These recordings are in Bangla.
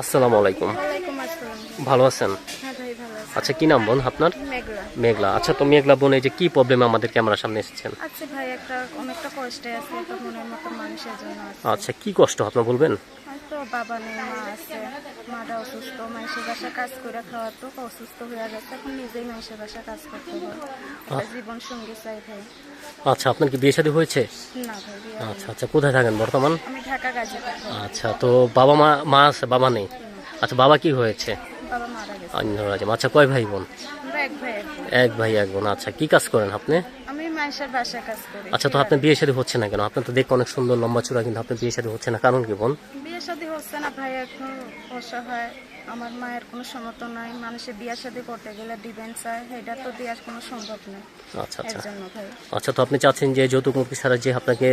আসসালামু আলাইকুম। ভালো আছেন? হ্যাঁ আচ্ছা কি নাম বোন আপনার? মেঘলা। আচ্ছা তো মেঘলা বোন এই যে কি প্রবলেম আমাদের ক্যামেরার সামনে এসেছেন? আচ্ছা আচ্ছা কি কষ্ট আপনার বলবেন? বাবা নেই মা আছে। মাটা অসুস্থ মানুষের বাসা কাজ করে খাওয়া তো অসুস্থ হয়ে গেছে এখন নিজেই মানুষের বাসা কাজ করতে একটা জীবন সঙ্গী চাই ভাই। আচ্ছা আপনার কি বিয়ে শাদী হয়েছে। আচ্ছা আচ্ছা কোথায় থাকেন বর্তমান। আচ্ছা তো বাবা মা মা আছে বাবা নেই? আচ্ছা বাবা কি হয়েছে? আচ্ছা কয় ভাই বোন? এক ভাই এক বোন। আচ্ছা কি কাজ করেন আপনি? আচ্ছা তো আপনার বিয়ে শাদী হচ্ছে না কেন? আপনার তো দেখতে অনেক সুন্দর লম্বা চূড়া কিন্তু আপনার বিয়ে শাদী হচ্ছে না। কারণ কি বোন? বিয়ে শাদী হচ্ছে না ভাই এখন অসহায়। আমার মায়ের কোনো সমর্থন নাই। মানুষের বিয়ে শাদী করতে গেলে দিবেন চায় এটা তো দেওয়ার কোনো সম্ভব নয় আচ্ছা এর আচ্ছা জন্য ভাই। আচ্ছা তো আপনি চাচ্ছেন যে যৌতুক মুক্তি ছাড়া যে আপনাকে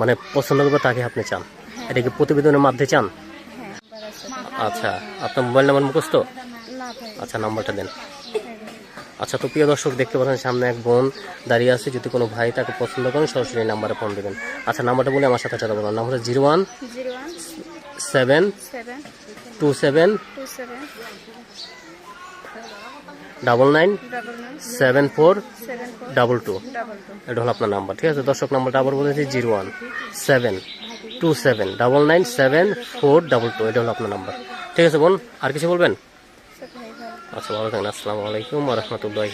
মানে পছন্দ করবে তাকে আপনি চান? এটা কি প্রতিবেদনের মাধ্যমে চান? হ্যাঁ নাম্বার আছে। আচ্ছা আপনার মোবাইল নাম্বার মুখস্থ? না ভাই। আচ্ছা নাম্বারটা দেন। আচ্ছা তো প্রিয় দর্শক দেখতে পাচ্ছেন সামনে এক বোন দাঁড়িয়ে আছে। যদি কোনো ভাই তাকে পছন্দ করেন সরাসরি এই নাম্বারে ফোন দেবেন। আচ্ছা নাম্বারটা বলে আমার সাথে কথা বলুন। Number zero one zero one seven seven two seven double nine seven four double two এটা হলো আপনার নাম্বার, ঠিক আছে? দর্শক নাম্বারটা আবার বলেছি zero one seven two seven double nine seven four double two এটা হলো আপনার নাম্বার। ঠিক আছে বোন, আর কিছু বলবেন? আচ্ছা ভালো থাকেন আসসালামু আলাইকুম রহমতুল্লাহ